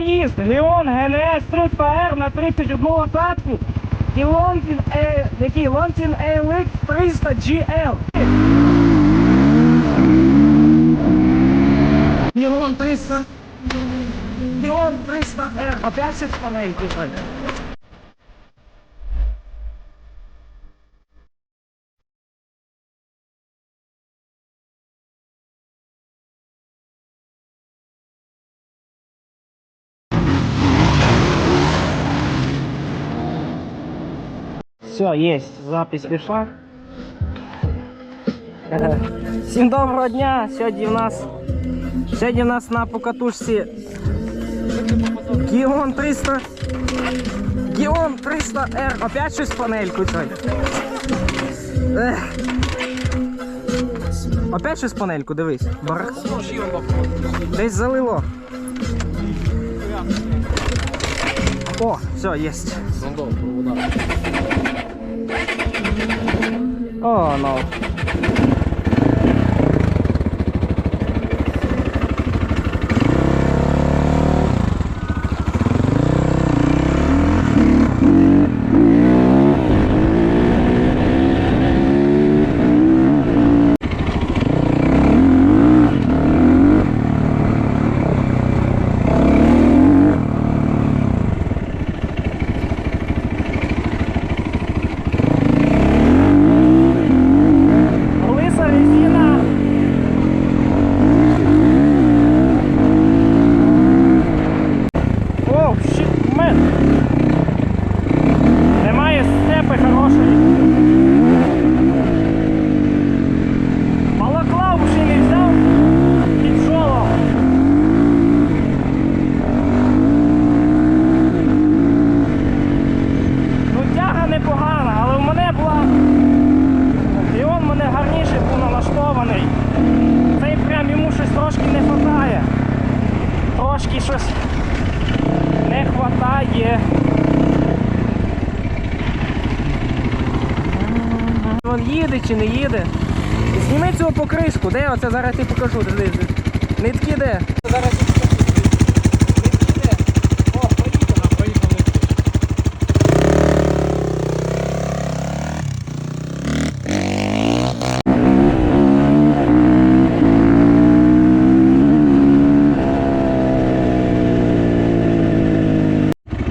заїзд. Леон ГНС 300R на 31 лошадку. І Лонтін, е, який? Лонтін ALX 300 GL. Леон 300. Леон 300R. Опять все панель писать. Все, есть, запись пішла. Всім доброго дня! Сьогодні в нас сьогодні в нас на покатушці Гіон 300 Гіон 300 R. Опять щось панельку сьогодні. Опять щось панельку, дивись. Бар... Десь залило. О, все, есть. О, ну. Їде чи не їде. Зніми цю покришку, де оце зараз я покажу. Нитки де? Зараз я покажу. Нитки де? О, поїхали. Поїхали.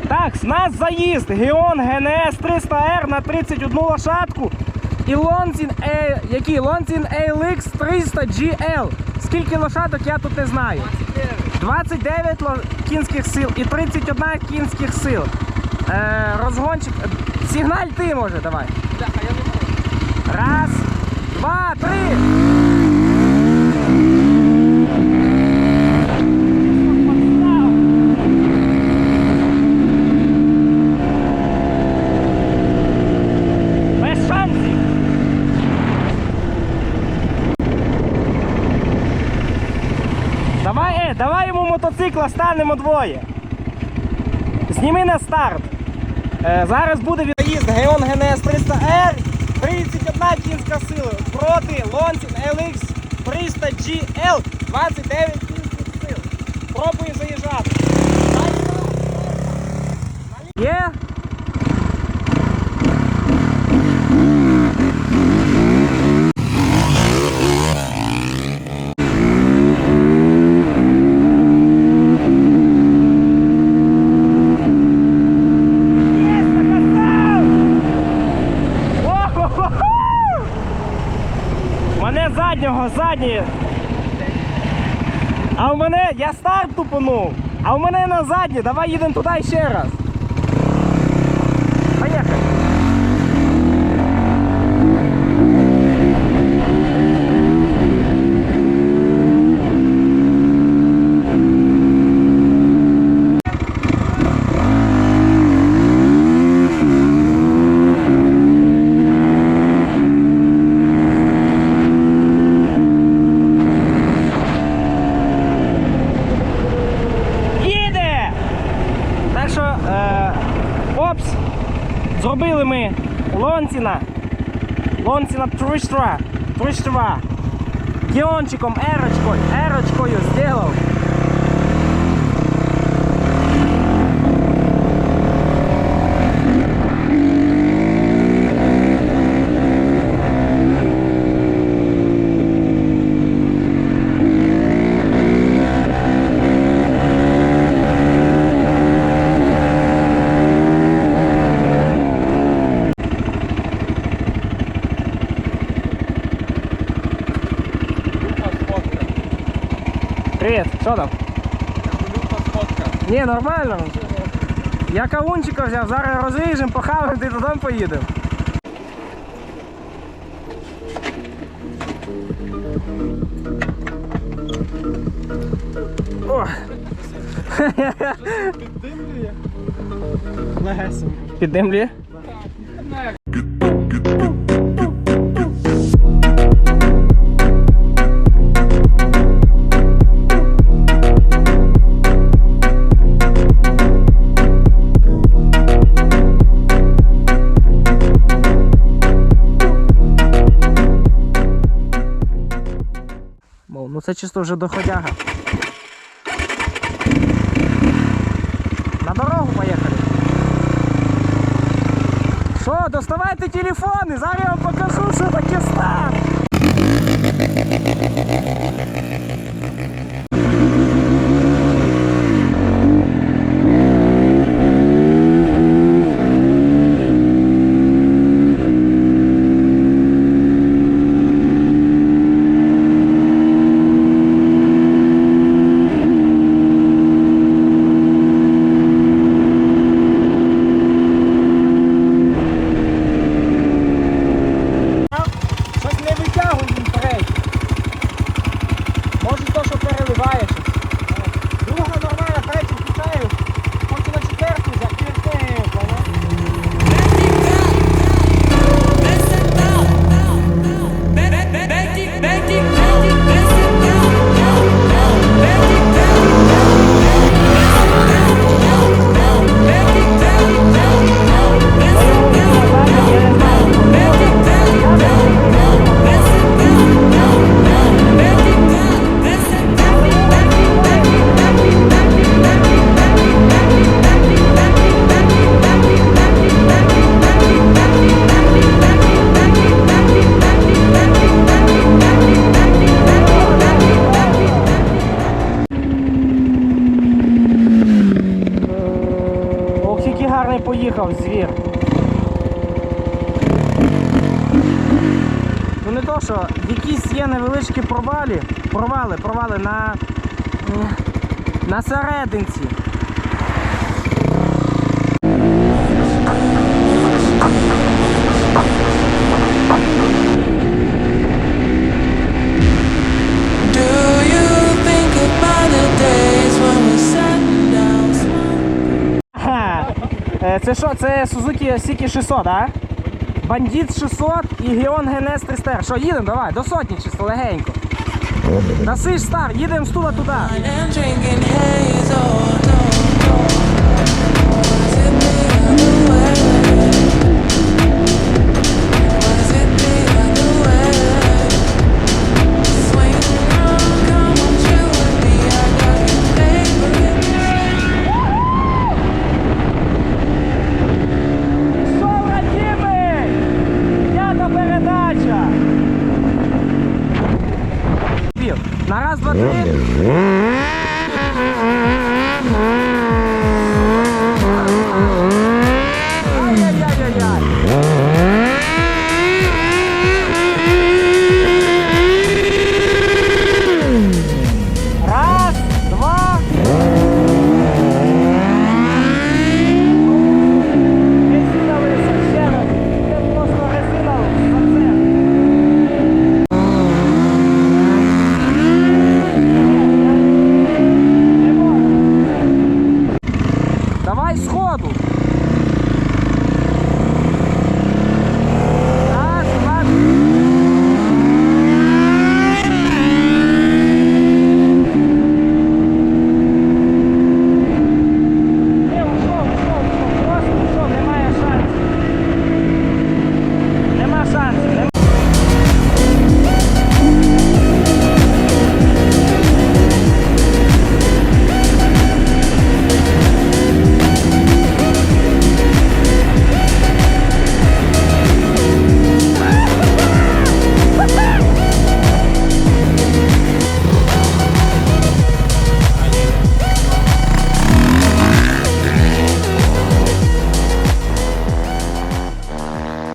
Так, з нас заїзд. Геон ГНС 300R на 31 лошадку. І Лонзін, е, який? Лонзін ALX 300 GL. Скільки лошадок я тут не знаю. 29 ло- кінських сил і 31 кінських сил. Е, розгончик. Сигналь ти може, давай. Раз, два, три. Давай, йому мотоцикла станемо двоє. Зніми на старт. Е, зараз буде від'їзд Геон ГНС 300R, 31 кінська сила проти Лонтін LX 300 GL, 29 кінських сил. Пробую заїжджати. Є? Є, Мене заднього, заднє. А в мене, я старт тупонув, А в мене на задні, давай їдемо туди ще раз. Поїхали. Їде! Так що, е, опс, зробили ми Лонціна. Лонціна 300, 300. Геончиком, ерочкою, ерочкою зробив. Привіт, що там? Ні, нормально. Я кавунчика взяв, зараз розріжемо, похаваємо, ти додому поїдемо. О. Легесенько. Піддимлює? Ну це чисто вже доходяга. На дорогу поїхали. Що, доставайте телефони, зараз я вам покажу, що таке стар. Гарний поїхав звір. Ну не то, що якісь є невеличкі провалі, провали, провали на, м, на серединці. Це що? Це Suzuki Сікі 600, а? Бандит 600 і Геон Генес 300. Що, їдемо, давай, до сотні чисто легенько. Насиш стар, їдемо з тула туди.